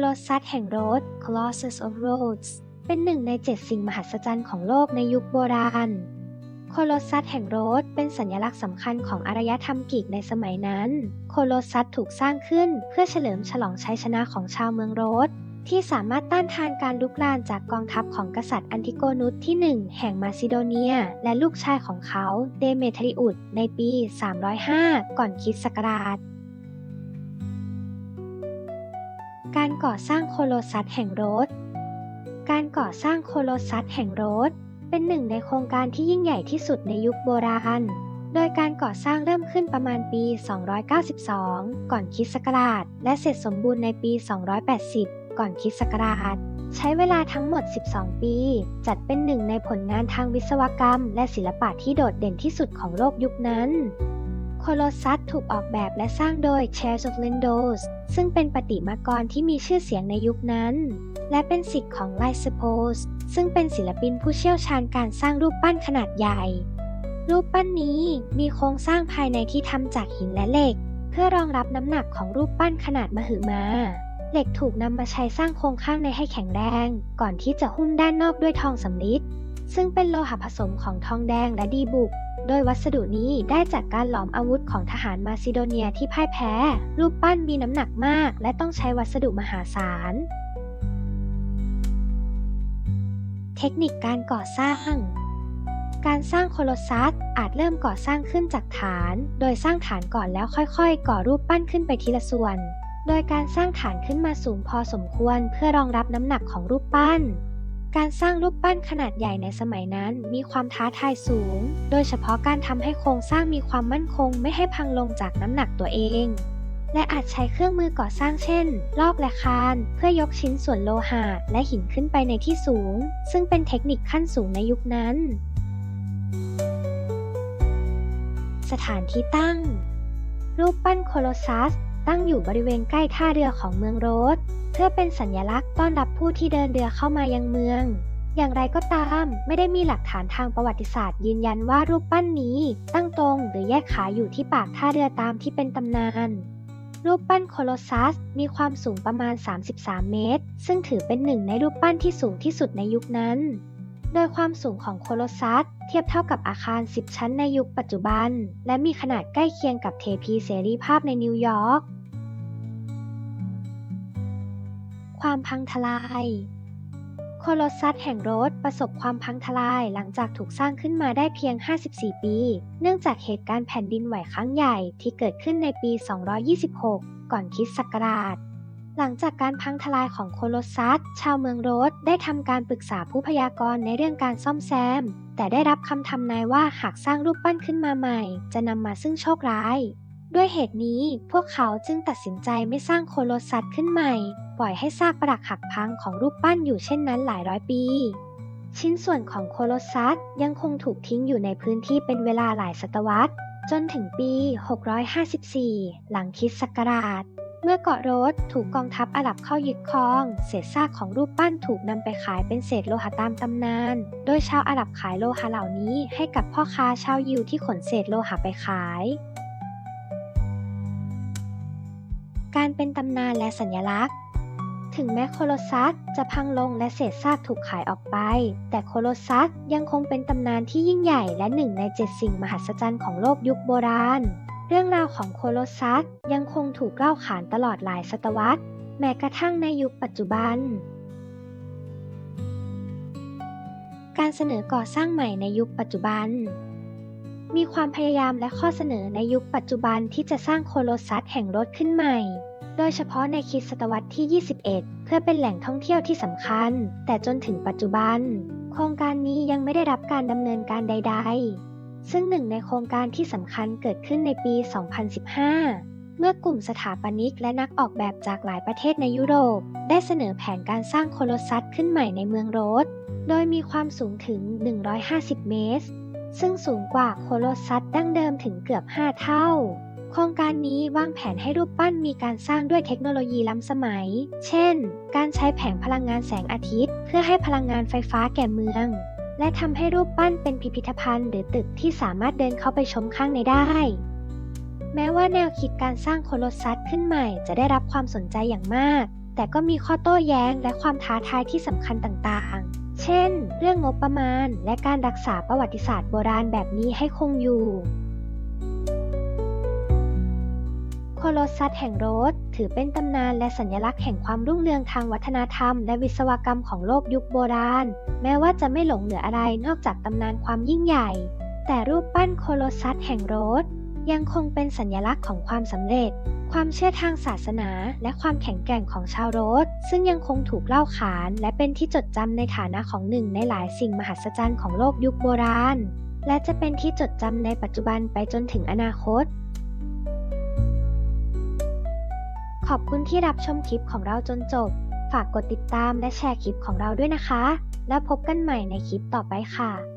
โลซัสแห่งโรด Colossus of Rhodes เป็นหนึ่งในเจ็ดสิ่งมหัศจรรย์ของโลกในยุคโบราณ โคโลซัสแห่งโรดเป็นสัญลักษณ์สำคัญของอารยธรรมกรีกในสมัยนั้น โคโลซัสถูกสร้างขึ้นเพื่อเฉลิมฉลองชัยชนะของชาวเมืองโรดที่สามารถต้านทานการลุกลานจากกองทัพของกษัตริย์อันติโกนุสที่ 1 แห่งมาซิโดเนีย และลูกชายของเขาเดเมทริอุสในปี 305 ก่อนคริสต์ศักราช การก่อสร้างโคโลซัสแห่งโรดการก่อสร้างโคโลซัสแห่งโรดเป็นหนึ่งในโครงการที่ยิ่งใหญ่ที่สุดในยุคโบราณ โดยการก่อสร้างเริ่มขึ้นประมาณปี 292 ก่อนคริสต์ศักราช และเสร็จสมบูรณ์ในปี 280 ก่อนคริสต์ศักราช ใช้เวลาทั้งหมด 12 ปี จัดเป็นหนึ่งในผลงานทางวิศวกรรม และศิลปะที่โดดเด่นที่สุดของโลกยุคนั้น โคโลซัสถูกออกแบบและสร้างโดย Chairs of Lindos ซึ่งเป็นประติมากรที่มีชื่อเสียงในยุคนั้น และเป็นศิษย์ของ l y s p o s ซึ่งเป็นศิลปินผู้เชี่ยวชาญการสร้างรูปปั้นขนาดใหญ่ รูปปั้นนี้มีโครงสร้างภายในที่ทำจากหินและเหล็ก เพื่อรองรับน้ำหนักของรูปปั้นขนาดมหึมา เหล็กถูกนำมาใช้สร้างโครงข้างในให้แข็งแรง ก่อนที่จะหุ้มด้านนอกด้วยทองสำริดซึ่งเป็นโลหะผสมของทองแดงและดีบุก โดยวัสดุนี้ได้จากการหลอมอาวุธของทหารมาซิโดเนียที่พ่ายแพ้ รูปปั้นมีน้ำหนักมาก และต้องใช้วัสดุมหาศาล เทคนิคการก่อสร้าง การสร้างโคโลซัสอาจเริ่มก่อสร้างขึ้นจากฐาน โดยสร้างฐานก่อนแล้วค่อยๆ ก่อรูปปั้นขึ้นไปทีละส่วน โดยการสร้างฐานขึ้นมาสูงพอสมควรเพื่อรองรับน้ำหนักของรูปปั้น การสร้างรูปปั้นขนาดใหญ่ในสมัยนั้นมีความท้าทายสูง โดยเฉพาะการทำให้โครงสร้างมีความมั่นคงไม่ให้พังลงจากน้ำหนักตัวเอง และอาจใช้เครื่องมือก่อสร้างเช่น ลอกและคาน เพื่อยกชิ้นส่วนโลหะและหินขึ้นไปในที่สูง ซึ่งเป็นเทคนิคขั้นสูงในยุคนั้น สถานที่ตั้ง รูปปั้นโคโลซัสตั้งอยู่บริเวณใกล้ท่าเรือของเมืองโรส เพื่อเป็นสัญลักษณ์ต้อนรับผู้ที่เดินเรือเข้ามายังเมือง อย่างไรก็ตามไม่ได้มีหลักฐานทางประวัติศาสตร์ยืนยันว่ารูปปั้นนี้ ตั้งตรงหรือแยกขาอยู่ที่ปากท่าเรือตามที่เป็นตำนานรูปปั้นโคโลซัสมีความสูงประมาณ 33 เมตร ซึ่งถือเป็นหนึ่งในรูปปั้นที่สูงที่สุดในยุคนั้น โดยความสูงของโคโลซัสเทียบเท่ากับอาคาร 10 ชั้นในยุคปัจจุบัน และมีขนาดใกล้เคียงกับเทพีเสรีภาพในนิวยอร์ก ความพังทลายโคโลซัสแห่งโรสประสบความพังทลายหลังจากถูกสร้างขึ้นมาได้เพียง 54 ปี เนื่องจากเหตุการณ์แผ่นดินไหวครั้งใหญ่ที่เกิดขึ้นในปี 226 ก่อนคริสต์ศักราช หลังจากการพังทลายของโคโลซัส ชาวเมืองโรสได้ทำการปรึกษาผู้พยากรณ์ในเรื่องการซ่อมแซม แต่ได้รับคำทำนายว่าหากสร้างรูปปั้นขึ้นมาใหม่ จะนำมาซึ่งโชคร้าย ด้วยเหตุนี้พวกเขาจึงตัดสินใจไม่สร้างโคโลซัสขึ้นใหม่ ล่อยให้ซากปรักหักพังของรูปปั้นอยู่เช่นนั้นหลายร้อยปี ชิ้นส่วนของโคโลซัสยังคงถูกทิ้งอยู่ในพื้นที่เป็นเวลาหลายศตวรรษ จนถึงปี 654 หลังคริสต์ศักราช เมื่อเกาะโรสถูกกองทัพอาหรับเข้ายึดครอง เศษซากของรูปปั้นถูกนำไปขายเป็นเศษโลหะตามตำนาน โดยชาวอาหรับขายโลหะเหล่านี้ให้กับพ่อค้าชาวยิวที่ขนเศษโลหะไปขายการเป็นตำนานและสัญลักษณ์ ถึงแม้โคโลซัสจะพังลงและเศษซากถูกขายออกไป แต่โคโลซัสยังคงเป็นตำนานที่ยิ่งใหญ่และหนึ่งในเจ็ดสิ่งมหัศจรรย์ของโลกยุคโบราณ เรื่องราวของโคโลซัสยังคงถูกเล่าขานตลอดหลายศตวรรษ แม้กระทั่งในยุคปัจจุบัน การเสนอก่อสร้างใหม่ในยุคปัจจุบัน มีความพยายามและข้อเสนอในยุคปัจจุบันที่จะสร้างโคโลซัสแห่งรถขึ้นใหม่ โดยเฉพาะในคริสตศตวรรษที่ 21 เพื่อเป็นแหล่งท่องเที่ยวที่สำคัญ แต่จนถึงปัจจุบัน โครงการนี้ยังไม่ได้รับการดำเนินการใด ๆ ซึ่งหนึ่งในโครงการที่สำคัญเกิดขึ้นในปี 2015เมื่อกลุ่มสถาปนิกและนักออกแบบจากหลายประเทศในยุโรป ได้เสนอแผนการสร้างโคโลซัสขึ้นใหม่ในเมืองโรส โดยมีความสูงถึง 150 เมตร ซึ่งสูงกว่าโคโลซัสดั้งเดิมถึงเกือบ 5 เท่า โครงการนี้วางแผนให้รูปปั้นมีการสร้างด้วยเทคโนโลยีล้ำสมัย เช่น การใช้แผงพลังงานแสงอาทิตย์ เพื่อให้พลังงานไฟฟ้าแก่เมือง และทำให้รูปปั้นเป็นพิพิธภัณฑ์หรือตึกที่สามารถเดินเข้าไปชมข้างในได้แม้ว่าแนวคิดการสร้างโคโลซัสขึ้นใหม่จะได้รับความสนใจอย่างมาก แต่ก็มีข้อโต้แย้งและความท้าทายที่สำคัญต่างๆ เช่น เรื่องงบประมาณและการรักษาประวัติศาสตร์โบราณแบบนี้ให้คงอยู่โคโลซัสแห่งโรสถือเป็นตำนานและสัญลักษณ์แห่งความรุ่งเรืองทางวัฒนธรรม และวิศวกรรมของโลกยุคโบราณ แม้ว่าจะไม่หลงเหลืออะไรนอกจากตำนานความยิ่งใหญ่ แต่รูปปั้นโคโลซัสแห่งโรสยังคงเป็นสัญลักษณ์ของความสำเร็จ ความเชื่อทางศาสนาและความแข็งแกร่งของชาวโรส ซึ่งยังคงถูกเล่าขาน และเป็นที่จดจำในฐานะของหนึ่งในหลายสิ่งมหัศจรรย์ของโลกยุคโบราณ และจะเป็นที่จดจำในปัจจุบันไปจนถึงอนาคต ขอบคุณที่รับชมคลิปของเราจนจบ ฝากกดติดตามและแชร์คลิปของเราด้วยนะคะ แล้วพบกันใหม่ในคลิปต่อไปค่ะ